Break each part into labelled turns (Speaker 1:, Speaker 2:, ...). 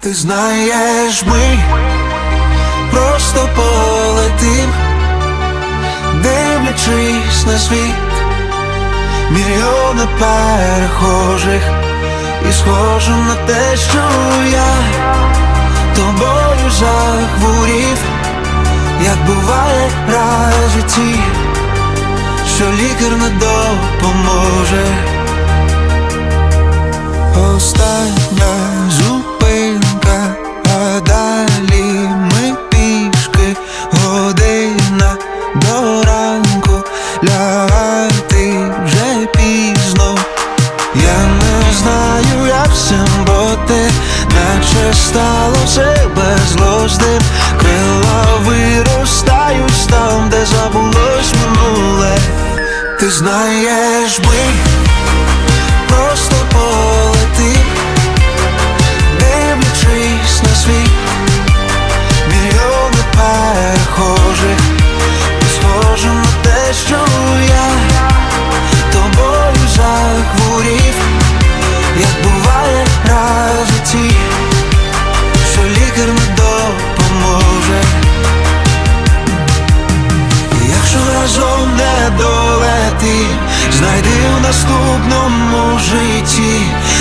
Speaker 1: Ти знаєш, ми просто полетим, дивлячись на світ, мільйони перехожих, і схоже на те, що я тобою захворів, як буває раз житті, що лікар не допоможе. Бути, наче стало все безглуздим Крила виростають там, де забулось минуле. Ти знаєш, ми знайди в наступному житті,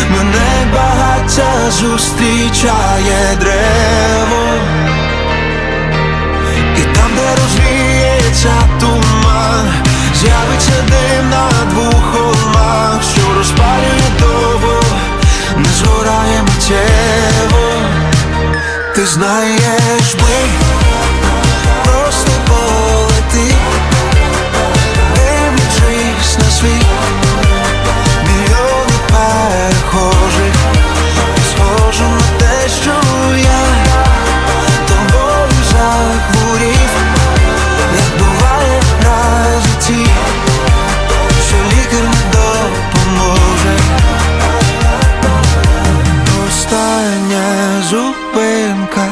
Speaker 1: мене багаття зустрічає древо. І там, де розвіється туман, з'явиться дим на двох холмах, що розпалює довго, не згорає миттєво. Ти знаєш, ми зупинка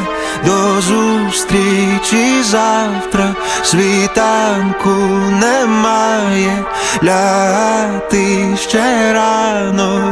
Speaker 1: до зустрічі завтра. Світанку немає, ляти ще рано.